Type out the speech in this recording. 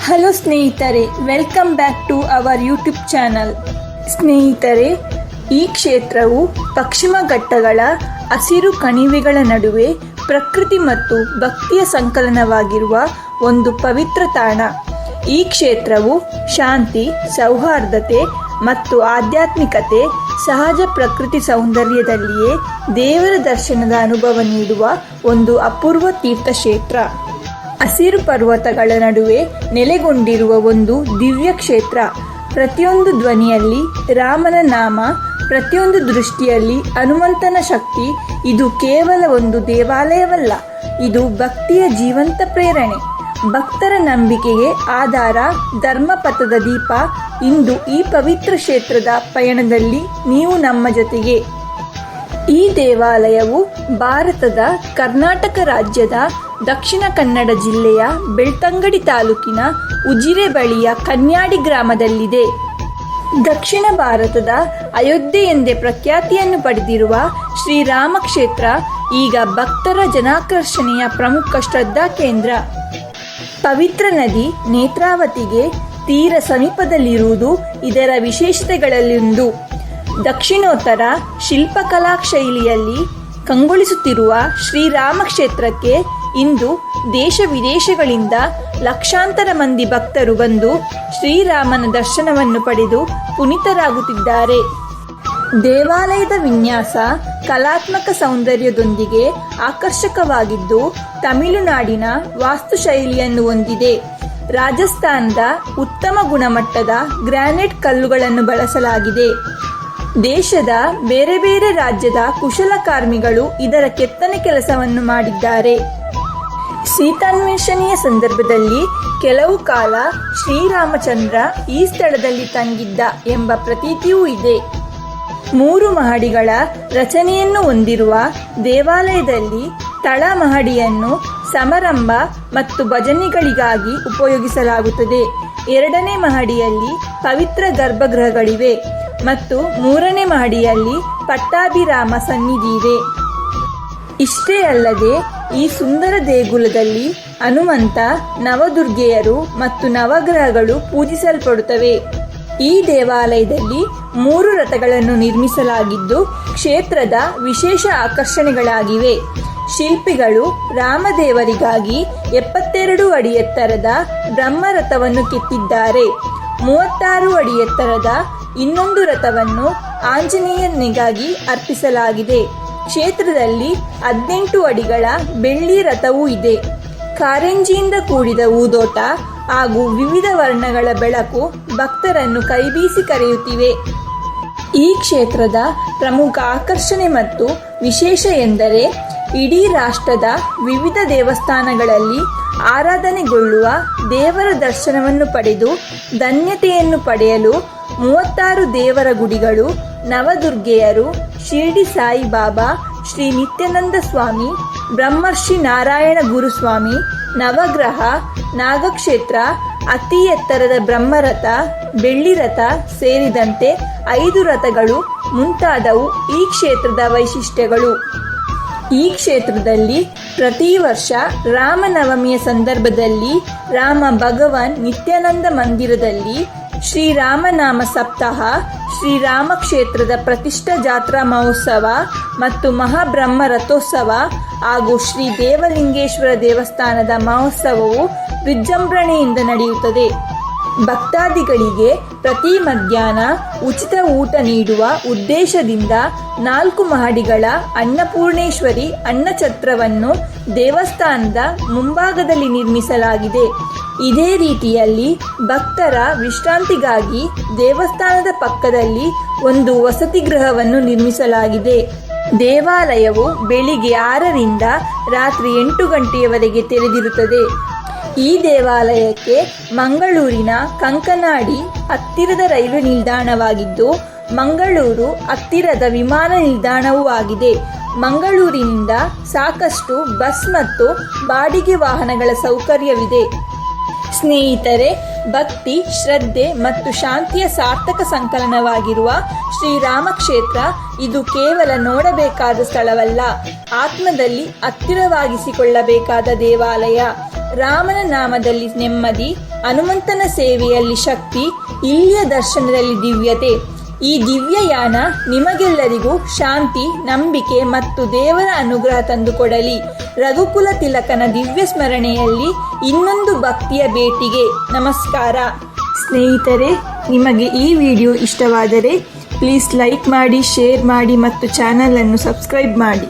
Hello ಸ್ನೇಹಿತರೆ welcome back to our YouTube channel ಸ್ನೇಹಿತರೆ, ಈ ಕ್ಷೇತ್ರವು ಪಶ್ಚಿಮ ಘಟ್ಟಗಳ ಹಸಿರು ಕಣಿವೆಗಳ ನಡುವೆ ಪ್ರಕೃತಿ ಮತ್ತು ಭಕ್ತಿಯ ಸಂಕಲನವಾಗಿರುವ ಒಂದು ಪವಿತ್ರ ತಾಣ. ಈ ಕ್ಷೇತ್ರವು ಶಾಂತಿ, ಸೌಹಾರ್ದತೆ ಮತ್ತು ಆಧ್ಯಾತ್ಮಿಕತೆ, ಸಹಜ ಪ್ರಕೃತಿ ಸೌಂದರ್ಯದಲ್ಲಿಯೇ ದೇವರ ದರ್ಶನದ ಅನುಭವ ನೀಡುವ ಒಂದು ಅಪೂರ್ವ ತೀರ್ಥಕ್ಷೇತ್ರ. ಹಸಿರು ಪರ್ವತಗಳ ನಡುವೆ ನೆಲೆಗೊಂಡಿರುವ ಒಂದು ದಿವ್ಯ ಕ್ಷೇತ್ರ. ಪ್ರತಿಯೊಂದು ಧ್ವನಿಯಲ್ಲಿ ರಾಮನ ನಾಮ, ಪ್ರತಿಯೊಂದು ದೃಷ್ಟಿಯಲ್ಲಿ ಹನುಮಂತನ ಶಕ್ತಿ, ಇದು ಕೇವಲ ಒಂದು ದೇವಾಲಯವಲ್ಲ, ಇದು ಭಕ್ತಿಯ ಜೀವಂತ ಪ್ರೇರಣೆ. ಭಕ್ತರ ನಂಬಿಕೆಗೆ ಆಧಾರ ಧರ್ಮಪಥದ ದೀಪ. ಇಂದು ಈ ಪವಿತ್ರ ಕ್ಷೇತ್ರದ ಪಯಣದಲ್ಲಿ ನೀವು ನಮ್ಮ ಜೊತೆಗೆ. ಈ ದೇವಾಲಯವು ಭಾರತದ ಕರ್ನಾಟಕ ರಾಜ್ಯದ ದಕ್ಷಿಣ ಕನ್ನಡ ಜಿಲ್ಲೆಯ ಬೆಳ್ತಂಗಡಿ ತಾಲೂಕಿನ ಉಜಿರೆ ಬಳಿಯ ಕನ್ಯಾಡಿ ಗ್ರಾಮದಲ್ಲಿದೆ. ದಕ್ಷಿಣ ಭಾರತದ ಅಯೋಧ್ಯೆ ಎಂದೇ ಪ್ರಖ್ಯಾತಿಯನ್ನು ಪಡೆದಿರುವ ಶ್ರೀರಾಮ ಕ್ಷೇತ್ರ ಈಗ ಭಕ್ತರ ಜನಾಕರ್ಷಣೆಯ ಪ್ರಮುಖ ಶ್ರದ್ಧಾ ಕೇಂದ್ರ. ಪವಿತ್ರ ನದಿ ನೇತ್ರಾವತಿಗೆ ತೀರ ಸಮೀಪದಲ್ಲಿರುವುದು ಇದರ ವಿಶೇಷತೆಗಳಲ್ಲೊಂದು. ದಕ್ಷಿಣೋತ್ತರ ಶಿಲ್ಪಕಲಾ ಶೈಲಿಯಲ್ಲಿ ಕಂಗೊಳಿಸುತ್ತಿರುವ ಶ್ರೀರಾಮ ಕ್ಷೇತ್ರಕ್ಕೆ ಇಂದು ದೇಶ ವಿದೇಶಗಳಿಂದ ಲಕ್ಷಾಂತರ ಮಂದಿ ಭಕ್ತರು ಬಂದು ಶ್ರೀರಾಮನ ದರ್ಶನವನ್ನು ಪಡೆದು ಪುನೀತರಾಗುತ್ತಿದ್ದಾರೆ. ದೇವಾಲಯದ ವಿನ್ಯಾಸ ಕಲಾತ್ಮಕ ಸೌಂದರ್ಯದೊಂದಿಗೆ ಆಕರ್ಷಕವಾಗಿದ್ದು ತಮಿಳುನಾಡಿನ ವಾಸ್ತುಶೈಲಿಯನ್ನು ಹೊಂದಿದೆ. ರಾಜಸ್ಥಾನದ ಉತ್ತಮ ಗುಣಮಟ್ಟದ ಗ್ರಾನೈಟ್ ಕಲ್ಲುಗಳನ್ನು ಬಳಸಲಾಗಿದೆ. ದೇಶದ ಬೇರೆ ಬೇರೆ ರಾಜ್ಯದ ಕುಶಲಕರ್ಮಿಗಳು ಇದರ ಕೆತ್ತನೆ ಕೆಲಸವನ್ನು ಮಾಡಿದ್ದಾರೆ. ಸೀತಾನ್ವೇಷಣೆಯ ಸಂದರ್ಭದಲ್ಲಿ ಕೆಲವು ಕಾಲ ಶ್ರೀರಾಮಚಂದ್ರ ಈ ಸ್ಥಳದಲ್ಲಿ ತಂಗಿದ್ದ ಎಂಬ ಪ್ರತೀತಿಯೂ ಇದೆ. ಮೂರು ಮಹಡಿಗಳ ರಚನೆಯನ್ನು ಹೊಂದಿರುವ ದೇವಾಲಯದಲ್ಲಿ ತಳ ಮಹಡಿಯನ್ನು ಸಮಾರಂಭ ಮತ್ತು ಭಜನೆಗಳಿಗಾಗಿ ಉಪಯೋಗಿಸಲಾಗುತ್ತದೆ. ಎರಡನೇ ಮಹಡಿಯಲ್ಲಿ ಪವಿತ್ರ ಗರ್ಭಗೃಹಗಳಿವೆ ಮತ್ತು ಮೂರನೇ ಮಹಡಿಯಲ್ಲಿ ಪಟ್ಟಾಭಿರಾಮ ಸನ್ನಿಧಿ ಇದೆ. ಇಷ್ಟೇ ಅಲ್ಲದೆ ಈ ಸುಂದರ ದೇಗುಲದಲ್ಲಿ ಹನುಮಂತ, ನವದುರ್ಗೆಯರು ಮತ್ತು ನವಗ್ರಹಗಳು ಪೂಜಿಸಲ್ಪಡುತ್ತವೆ. ಈ ದೇವಾಲಯದಲ್ಲಿ ಮೂರು ರಥಗಳನ್ನು ನಿರ್ಮಿಸಲಾಗಿದ್ದು, ಕ್ಷೇತ್ರದ ವಿಶೇಷ ಆಕರ್ಷಣೆಗಳಾಗಿವೆ. ಶಿಲ್ಪಿಗಳು ರಾಮದೇವರಿಗಾಗಿ ಎಪ್ಪತ್ತೆರಡು ಅಡಿ ಎತ್ತರದ ಬ್ರಹ್ಮರಥವನ್ನು ಕೆತ್ತಿದ್ದಾರೆ. ಮೂವತ್ತಾರು ಅಡಿ ಎತ್ತರದ ಇನ್ನೊಂದು ರಥವನ್ನು ಆಂಜನೇಯನಿಗಾಗಿ ಅರ್ಪಿಸಲಾಗಿದೆ. ಕ್ಷೇತ್ರದಲ್ಲಿ ಹದಿನೆಂಟು ಅಡಿಗಳ ಬೆಳ್ಳಿ ರಥವೂ ಇದೆ. ಕಾರಂಜಿಯಿಂದ ಕೂಡಿದ ಊದೋಟ ಹಾಗೂ ವಿವಿಧ ವರ್ಣಗಳ ಬೆಳಕು ಭಕ್ತರನ್ನು ಕೈಬೀಸಿ ಕರೆಯುತ್ತಿವೆ. ಈ ಕ್ಷೇತ್ರದ ಪ್ರಮುಖ ಆಕರ್ಷಣೆ ಮತ್ತು ವಿಶೇಷ ಎಂದರೆ ಇಡೀ ರಾಷ್ಟ್ರದ ವಿವಿಧ ದೇವಸ್ಥಾನಗಳಲ್ಲಿ ಆರಾಧನೆಗೊಳ್ಳುವ ದೇವರ ದರ್ಶನವನ್ನು ಪಡೆದು ಧನ್ಯತೆಯನ್ನು ಪಡೆಯಲು ಮೂವತ್ತಾರು ದೇವರ ಗುಡಿಗಳು, ನವದುರ್ಗೆಯರು, ಶಿರ್ಡಿ ಸಾಯಿಬಾಬಾ, ಶ್ರೀ ನಿತ್ಯಾನಂದ ಸ್ವಾಮಿ, ಬ್ರಹ್ಮರ್ಷಿ ನಾರಾಯಣ ಗುರುಸ್ವಾಮಿ, ನವಗ್ರಹ, ನಾಗಕ್ಷೇತ್ರ, ಅತಿ ಎತ್ತರದ ಬ್ರಹ್ಮರಥ ಬೆಳ್ಳಿ ರಥ ಸೇರಿದಂತೆ ಐದು ರಥಗಳು ಮುಂತಾದವು ಈ ಕ್ಷೇತ್ರದ ವೈಶಿಷ್ಟ್ಯಗಳು. ಈ ಕ್ಷೇತ್ರದಲ್ಲಿ ಪ್ರತಿ ವರ್ಷ ರಾಮನವಮಿಯ ಸಂದರ್ಭದಲ್ಲಿ ರಾಮ ಭಗವಾನ್ ನಿತ್ಯಾನಂದ ಮಂದಿರದಲ್ಲಿ ಶ್ರೀರಾಮನಾಮ ಸಪ್ತಾಹ ಶ್ರೀರಾಮ ಕ್ಷೇತ್ರದ ಪ್ರತಿಷ್ಠಾ ಜಾತ್ರಾ ಮಹೋತ್ಸವ ಮತ್ತು ಮಹಾಬ್ರಹ್ಮ ರಥೋತ್ಸವ ಹಾಗೂ ಶ್ರೀ ದೇವಲಿಂಗೇಶ್ವರ ದೇವಸ್ಥಾನದ ಮಹೋತ್ಸವವು ವಿಜೃಂಭಣೆಯಿಂದ ನಡೆಯುತ್ತದೆ. ಭಕ್ತಾದಿಗಳಿಗೆ ಪ್ರತಿ ಮಧ್ಯಾಹ್ನ ಉಚಿತ ಊಟ ನೀಡುವ ಉದ್ದೇಶದಿಂದ ನಾಲ್ಕು ಮಹಡಿಗಳ ಅನ್ನಪೂರ್ಣೇಶ್ವರಿ ಅನ್ನಛತ್ರವನ್ನು ದೇವಸ್ಥಾನದ ಮುಂಭಾಗದಲ್ಲಿ ನಿರ್ಮಿಸಲಾಗಿದೆ. ಇದೇ ರೀತಿಯಲ್ಲಿ ಭಕ್ತರ ವಿಶ್ರಾಂತಿಗಾಗಿ ದೇವಸ್ಥಾನದ ಪಕ್ಕದಲ್ಲಿ ಒಂದು ವಸತಿ ಗೃಹವನ್ನು ನಿರ್ಮಿಸಲಾಗಿದೆ. ದೇವಾಲಯವು ಬೆಳಿಗ್ಗೆ ಆರರಿಂದ ರಾತ್ರಿ ಎಂಟು ಗಂಟೆಯವರೆಗೆ ತೆರೆದಿರುತ್ತದೆ. ಈ ದೇವಾಲಯಕ್ಕೆ ಮಂಗಳೂರಿನ ಕಂಕನಾಡಿ ಹತ್ತಿರದ ರೈಲು ನಿಲ್ದಾಣವಾಗಿದ್ದು, ಮಂಗಳೂರು ಹತ್ತಿರದ ವಿಮಾನ ನಿಲ್ದಾಣವೂ ಆಗಿದೆ. ಮಂಗಳೂರಿನಿಂದ ಸಾಕಷ್ಟು ಬಸ್ ಮತ್ತು ಬಾಡಿಗೆ ವಾಹನಗಳ ಸೌಕರ್ಯವಿದೆ. ಸ್ನೇಹಿತರೆ, ಭಕ್ತಿ, ಶ್ರದ್ಧೆ ಮತ್ತು ಶಾಂತಿಯ ಸಾರ್ಥಕ ಸಂಕಲನವಾಗಿರುವ ಶ್ರೀರಾಮ ಕ್ಷೇತ್ರ ಇದು ಕೇವಲ ನೋಡಬೇಕಾದ ಸ್ಥಳವಲ್ಲ, ಆತ್ಮದಲ್ಲಿ ಹತ್ತಿರವಾಗಿಸಿಕೊಳ್ಳಬೇಕಾದ ದೇವಾಲಯ. ರಾಮನ ನಾಮದಲ್ಲಿ ನೆಮ್ಮದಿ, ಹನುಮಂತನ ಸೇವೆಯಲ್ಲಿ ಶಕ್ತಿ, ಇಲ್ಲಿಯ ದರ್ಶನದಲ್ಲಿ ದಿವ್ಯತೆ. ಈ ದಿವ್ಯಯಾನ ನಿಮಗೆಲ್ಲರಿಗೂ ಶಾಂತಿ, ನಂಬಿಕೆ ಮತ್ತು ದೇವರ ಅನುಗ್ರಹ ತಂದುಕೊಡಲಿ. ರಘುಕುಲ ತಿಲಕನ ದಿವ್ಯ ಸ್ಮರಣೆಯಲ್ಲಿ ಇನ್ನೊಂದು ಭಕ್ತಿಯ ಭೇಟಿಗೆ ನಮಸ್ಕಾರ. ಸ್ನೇಹಿತರೆ, ನಿಮಗೆ ಈ ವಿಡಿಯೋ ಇಷ್ಟವಾದರೆ ಪ್ಲೀಸ್ ಲೈಕ್ ಮಾಡಿ ಶೇರ್ ಮಾಡಿ ಮತ್ತು ಚಾನಲನ್ನು ಸಬ್ಸ್ಕ್ರೈಬ್ ಮಾಡಿ.